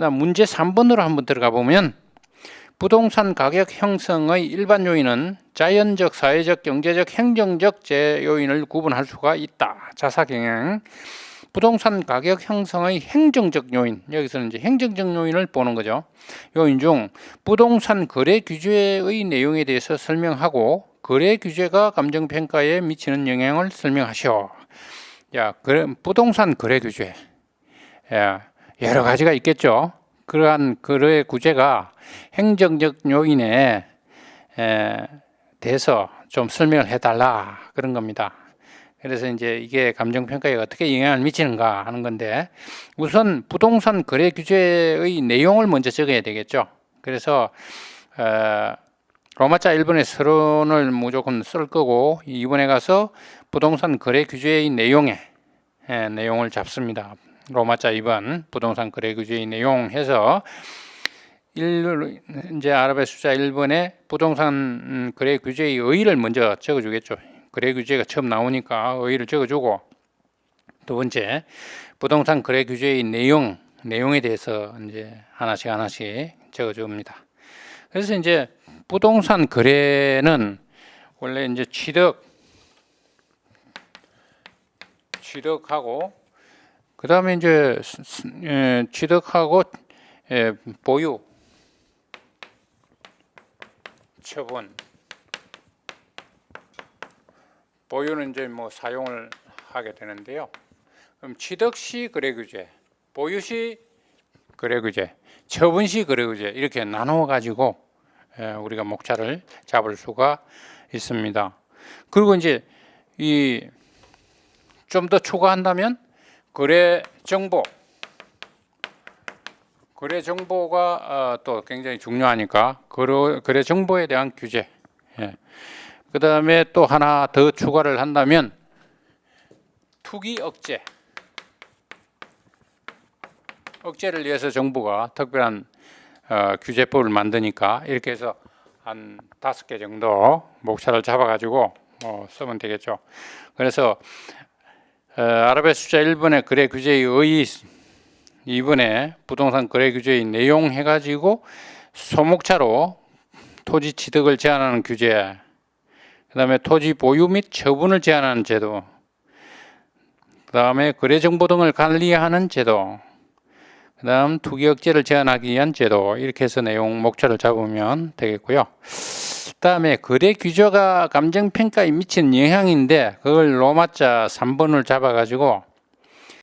그다음 문제 3번으로 한번 들어가 보면 부동산 가격 형성의 일반 요인은 자연적, 사회적, 경제적, 행정적 제 요인을 구분할 수가 있다. 자사 경영. 부동산 가격 형성의 행정적 요인 여기서는 이제 행정적 요인을 보는 거죠. 요인 중 부동산 거래 규제의 내용에 대해서 설명하고 거래 규제가 감정 평가에 미치는 영향을 설명하시오. 야, 그래, 부동산 거래 규제. 야, 여러 가지가 있겠죠. 그러한 거래 규제가 행정적 요인에 에, 대해서 좀 설명을 해달라 그런 겁니다. 그래서 이제 이게 감정 평가에 어떻게 영향을 미치는가 하는 건데 우선 부동산 거래 규제의 내용을 먼저 적어야 되겠죠. 그래서 어, 로마자 1번의 서론을 무조건 쓸 거고 2번에 가서 부동산 거래 규제의 내용에 예, 내용을 잡습니다. 로마자 2번 부동산 거래 규제의 내용 해서 1 이제 아랍의 숫자 1번에 부동산 음, 거래 규제의 의의를 먼저 적어 주겠죠. 거래 규제가 처음 나오니까 의의를 적어 주고 두 번째 부동산 거래 규제의 내용 내용에 대해서 이제 하나씩 하나씩 적어 줍니다. 그래서 이제 부동산 거래는 원래 이제 취득 취득하고 그 다음에 이제 예, 취득하고 예, 보유 처분 보유는 이제 뭐 사용을 하게 되는데요. 그럼 취득 시 거래 규제, 보유 시 거래 규제, 처분 시 거래 규제 이렇게 나누어 가지고 예, 우리가 목차를 잡을 수가 있습니다. 그리고 이제 이 좀 더 추가한다면 거래 정보, 거래 정보가 어, 또 굉장히 중요하니까 거래, 정보에 대한 규제. 예. 그 다음에 또 하나 더 추가를 한다면 투기 억제. 억제를 위해서 정부가 특별한 어, 규제법을 만드니까 이렇게 해서 한 다섯 개 정도 목차를 잡아가지고 어, 쓰면 되겠죠. 그래서 어, 아랍의 숫자 1번의 거래 규제의 의의 2번에 부동산 거래 규제의 내용 해가지고 소목차로 토지 취득을 제한하는 규제 그 다음에 토지 보유 및 처분을 제한하는 제도 그 다음에 거래 정보 등을 관리하는 제도 그 다음 투기 억제를 제한하기 위한 제도 이렇게 해서 내용 목차를 잡으면 되겠고요. 그다음에 거래 규제가 감정 평가에 미치는 영향인데 그걸 로마자 3번을 잡아 가지고